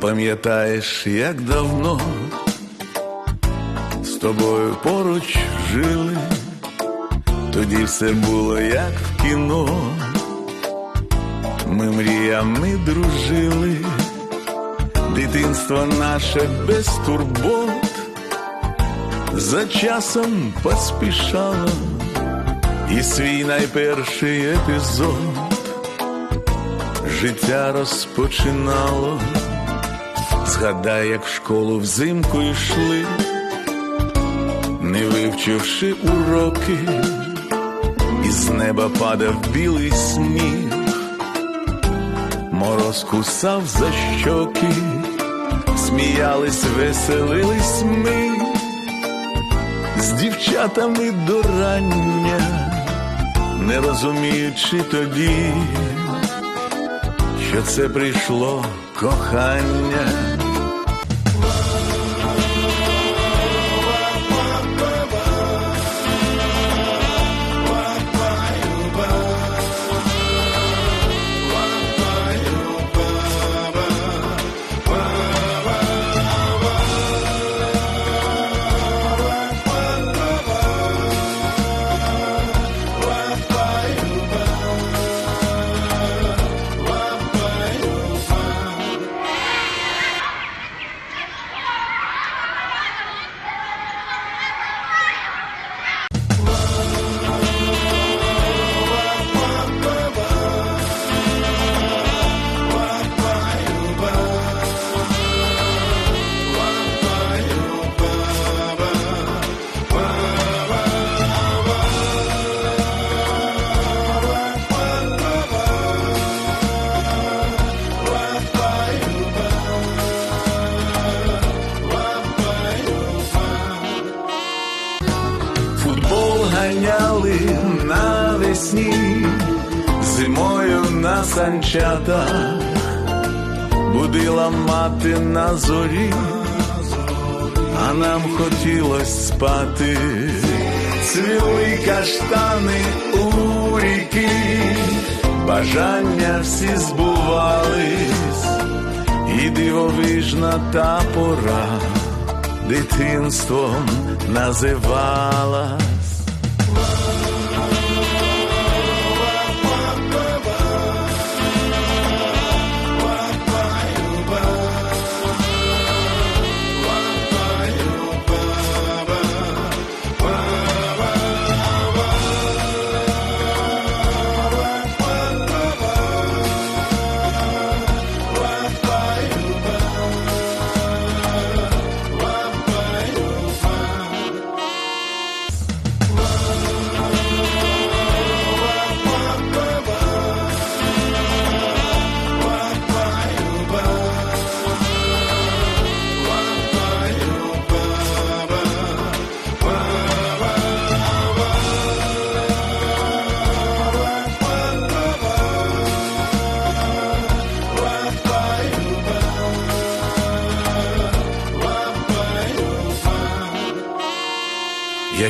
пам'ятаєш, як давно з тобою поруч жили, тоді все було як в кіно, ми мріями дружили, дитинство наше без турбот, за часом поспішало, і свій найперший епізод. Життя розпочинало. Згадай, як в школу взимку йшли, не вивчивши уроки, із неба падав білий сніг, мороз кусав за щоки, сміялись, веселились ми, з дівчатами до рання, не розуміючи тоді, що це прийшло кохання. Навесні, зимою на санчатах, будила мати на зорі, а нам хотілось спати, цвіли каштани у ріки, бажання всі збувались, і дивовижна та пора дитинством називалась.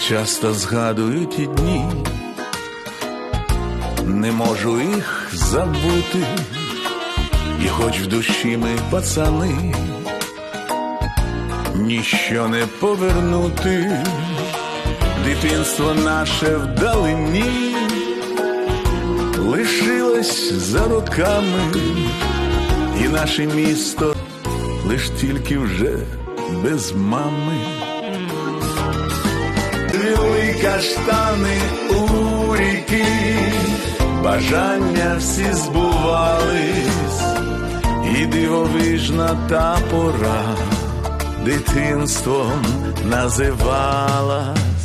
Часто згадую ті дні, не можу їх забути, і хоч в душі ми пацани, ніщо не повернути, дитинство наше вдалині, лишилось за роками, і наше місто лиш тільки вже без мами. Каштани у ріки, бажання всі збувались, і дивовижна та пора дитинством називалась.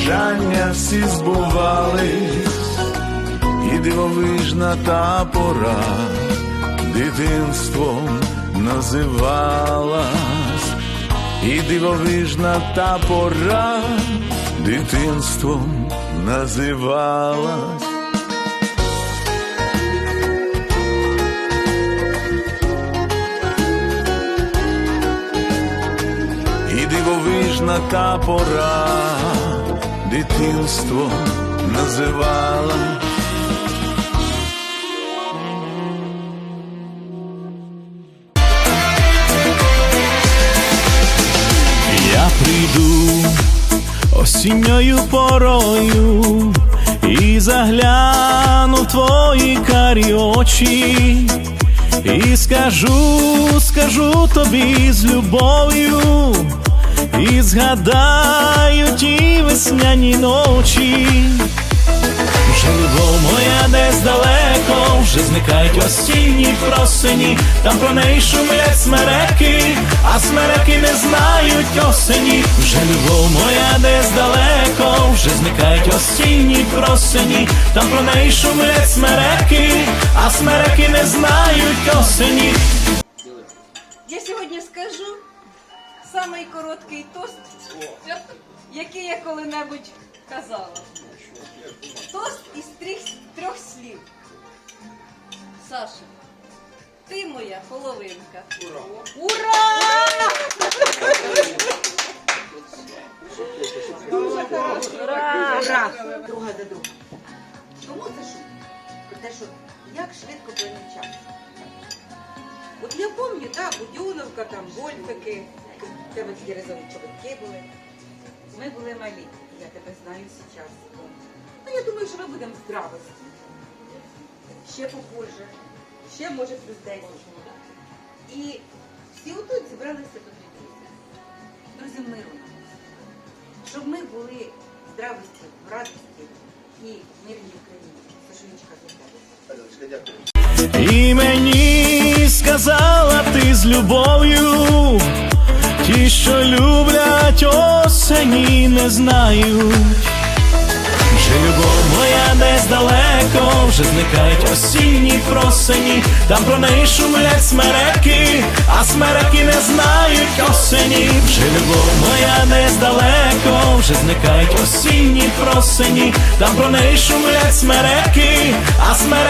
Бажання всі збувались, і дивовижна та пора дитинством називалась, і дивовижна та пора дитинством називалась. І дивовижна та пора дитинством називала. Я прийду осінньою порою і загляну в твої карі очі, і скажу, скажу тобі з любов'ю, і згадаю ті весняні ночі. Вже любов моя десь далеко, вже зникають осінні просені, там про неї шумлять смереки, а смереки не знають осені. Вже любов моя десь далеко, вже зникають осінні просені, там про неї шумлять смереки, а смереки не знають осені. Самий короткий тост, який я коли-небудь казала. Тост із трьох, трьох слів. Саша, ти моя половинка. Ура! Ура! Ура! друга за друга. Тому це що? Про те, що як швидко плине час. От я пам'ятаю, так, Будюновка, там, гольфики, тебе такі резові чобітки були. Ми були малі, я тебе знаю зараз. Ну, я думаю, що ми будемо в здравості. Ще попозже, ще може плюс 10. І всі отут зібралися тут люди. Друзі, миру нам. Щоб ми були в здравості, в радості і в мирній Україні. Тебе. І мені сказала ти з любов'ю, ті, що люблять осені, не знають. Вже любов моя десь далеко, вже зникають осінні просені, там про неї шумлять смереки, а смереки не знають осені. Вже любов моя десь далеко, вже зникають осінні просені, там про неї шумлять смереки, а смереки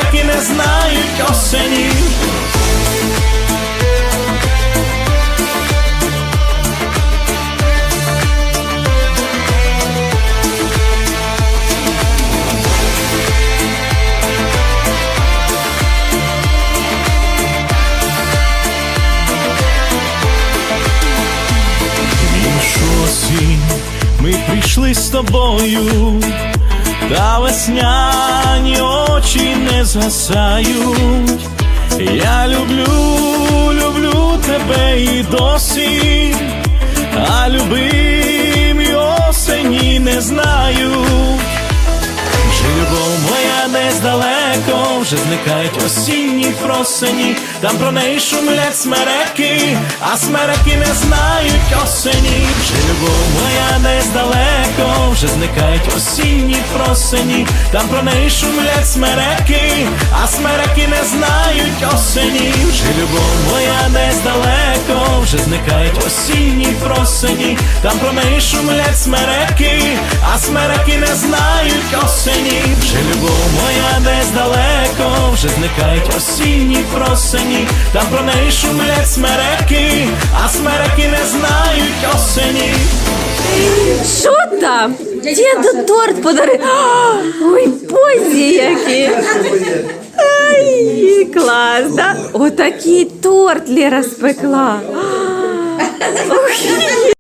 прийшли з тобою, та весняні очі не згасають. Я люблю, люблю тебе і досі, а любимі осені не знаю. Вже зникають осінні просені, там про неї шумлять смереки, а смереки не знають осені. Вже любов моя десь далеко, вже зникають осінні просені, там про неї шумлять смереки, а смереки не знають осені. Вже любов моя десь далеко, вже зникають осінні просені, там про неї шумлять смереки, а смереки не знають осені. Вже любов моя десь далеко, вже зникають осінні просені, там про неї шумлять смереки, а смереки не знають осені. Що там? Діду торт подарив. Ой, позі які. Ай, клас, да? Отакий торт Лера спекла. Ой.